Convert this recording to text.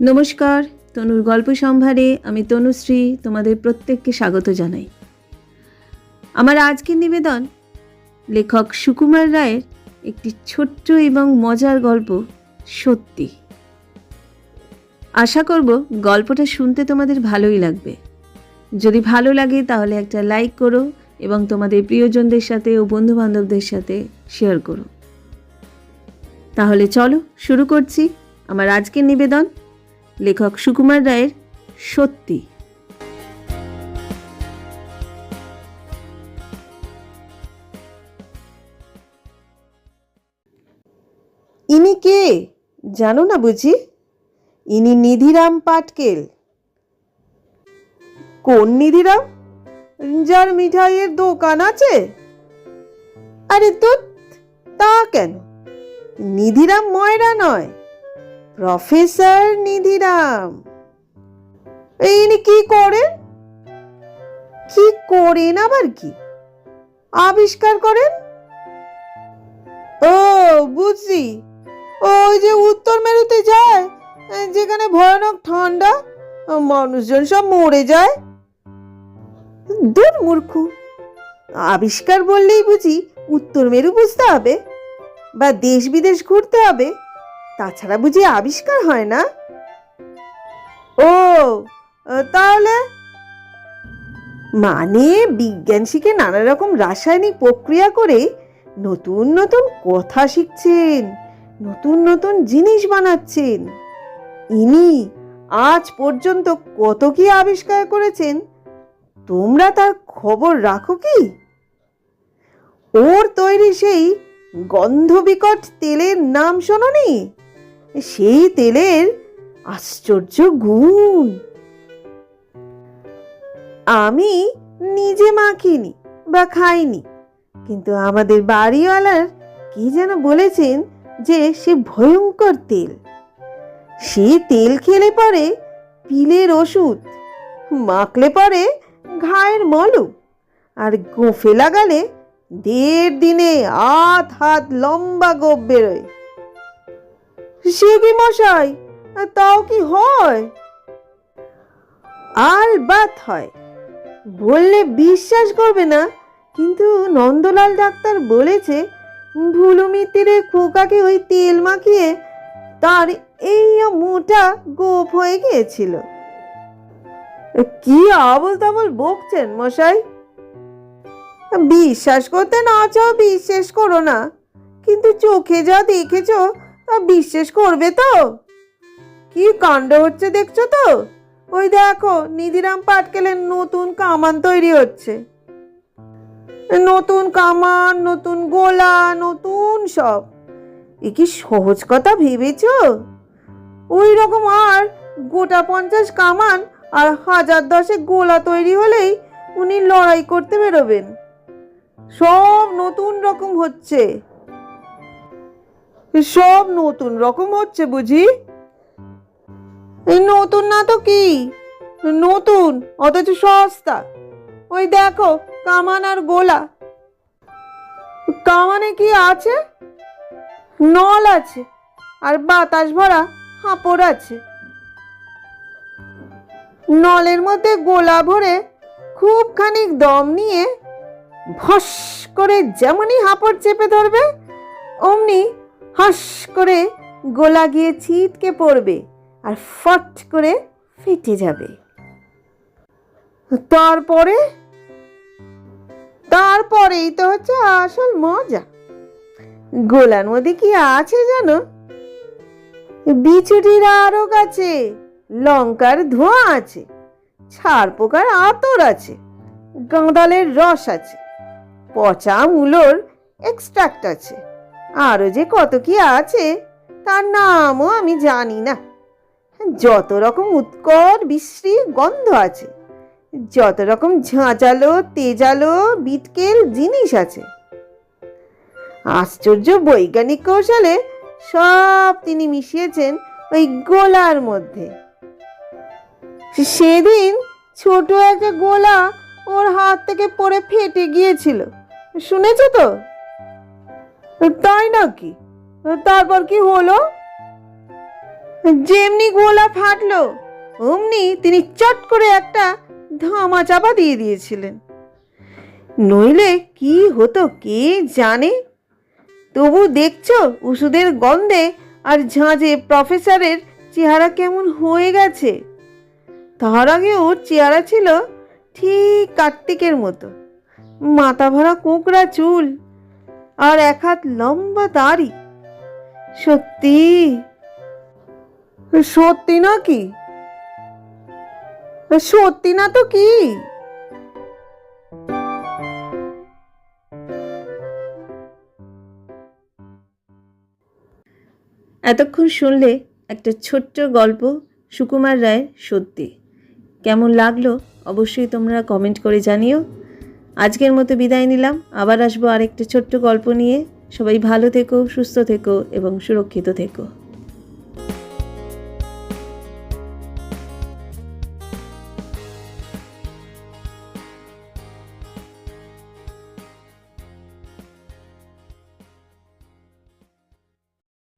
নমস্কার, তনুর গল্প সম্ভারে আমি তনুশ্রী তোমাদের প্রত্যেককে স্বাগত জানাই। আমার আজকের নিবেদন লেখক সুকুমার রায়ের একটি ছোট্ট এবং মজার গল্প সত্যি। আশা করব গল্পটা শুনতে তোমাদের ভালোই লাগবে। যদি ভালো লাগে তাহলে একটা লাইক করো এবং তোমাদের প্রিয়জনদের সাথে ও বন্ধুবান্ধবদের সাথে শেয়ার করো। তাহলে চলো শুরু করছি আমার আজকের নিবেদন। লেখক সুকুমার রায়ের সত্যি। ইনি কে? জানো না বুঝি? ইনি নিধিরাম পাটকেল। কোন নিধিরাম? যার মিঠাইয়ের দোকান আছে? আরে তো তা কেন? নিধিরাম ময়রা নয়। প্রফেসর নিধিরাম। ইনি কি করেন? কি করেন আবার কি? আবিষ্কার করেন? ও, বুঝছি। ওই যে উত্তর মেরুতে যায়, যেখানে ভয়ানক ঠান্ডা, মানুষজন সব মরে যায়। দূর মূর্খ। আবিষ্কার বললেই বুঝি উত্তর মেরু বুঝতে হবে, বা দেশ বিদেশ ঘুরতে হবে। তাছাড়া বুঝি আবিষ্কার হয় না? ও তাহলে? মানে বিজ্ঞান শিখে নানা রকম রাসায়নিক প্রক্রিয়া করে নতুন নতুন কথা শিখছেন, নতুন নতুন জিনিস বানাচ্ছেন। ইনি আজ পর্যন্ত কত কি আবিষ্কার করেছেন? তোমরা তার খবর রাখো কি? ওর তৈরি সেই গন্ধবিকট তেলের নাম শোনোনি? সেই তেলের আশ্চর্য গুণ। আমি নিজে মাখিনি বা খাইনি, কিন্তু আমাদের বাড়িওয়ালার কি যেন বলেছেন যে সে ভয়ঙ্কর তেল। সে তেল খেলে পরে পিলের ওষুধ, মাখলে পরে ঘায়ের মলম, আর গোফে লাগালে দেড় দিনে আধ হাত লম্বা গোপ বেরোয়। কি মশাই, তাও কি হয়? আলবাত হয়। বললে বিশ্বাস করবে না, কিন্তু নন্দলাল ডাক্তার বলেছে ভুলুমি তীরে খোকাকে ওই তেল মাখিয়ে তার এই মোটা গোপ হয়ে গিয়েছিল। কি আবল তাবল বকছেন মশাই? বিশ্বাস করতে না চাও, বিশ্বাস করো না। কিন্তু চোখে যা দেখেছ বিশ্বাস করবে তো? কি কাণ্ড হচ্ছে দেখছ তো? ওই দেখো, নিধিরাম পাটকেলের নতুন কামান তৈরি হচ্ছে। নতুন কামান, নতুন গোলা, নতুন সব। এ কি সহজ কথা ভেবেছ? ওই রকম আর গোটা পঞ্চাশ কামান আর হাজার দশে গোলা তৈরি হলেই উনি লড়াই করতে বেরোবেন। সব নতুন রকম হচ্ছে। সব নতুন রকম হচ্ছে বুঝি? নতুন না তো কি? নতুন, অথচ সস্তা। ওই দেখো, কামান আর গোলা। কামানে কি আছে? নল আছে, আর বাতাস ভরা হাঁপড় আছে। নলের মধ্যে গোলা ভরে খুব খানিক দম নিয়ে ভস করে যেমনই হাঁপড় চেপে ধরবে, অমনি হাস করে গোলা গিয়ে ছিটকে পড়বে আর ফট করে ফেটে যাবে। তারপরে? তারপরেই তো হচ্ছে আসল মজা। গোলার মধ্যে কি আছে জানো বিছুটির আরক আছে লঙ্কার ধোঁয়া আছে ছাড় পোকার আতর আছে, গাঁদালের রস আছে, পচা মূলোর এক্সট্রাক্ট আছে। আরও যে কত কি আছে, তার নামও আমি জানি না। যত রকম উৎকট বিশ্রী গন্ধ আছে, যত রকম ঝাঁচালো তেজালো, বিটকেল জিনিস আছে। আশ্চর্য বৈজ্ঞানিক কৌশলে সব তিনি মিশিয়েছেন ওই গোলার মধ্যে। সেদিন ছোট একটা গোলা ওর হাত থেকে পড়ে ফেটে গিয়েছিল, শুনেছ তাই নাকি? তারপর কি হলো? যেমনি গোলা ফাটলো, অমনি তিনি চট করে একটা ধামা চাপা দিয়ে দিয়েছিলেন। নইলে কি হতো কে জানে? তবু দেখছ ওষুধের গন্ধে আর ঝাঁঝে প্রফেসরের চেহারা কেমন হয়ে গেছে? তার আগে ওর চেহারা ছিল ঠিক কার্তিকের মতো। মাথা ভরা কোঁকড়া চুল আর এক হাত লম্বা দাড়ি। সত্যি? সত্যি না কি সত্যি না তো কি? এতক্ষণ শুনলে একটা ছোট্ট গল্প সুকুমার রায়ের সত্যি। কেমন লাগল অবশ্যই তোমরা কমেন্ট করে জানিও। আজকের মতো বিদায় নিলাম। আবার আসব আরেকটা ছোট্ট গল্প নিয়ে। সবাই ভালো থেকো, সুস্থ থেকো এবং সুরক্ষিত থেকো।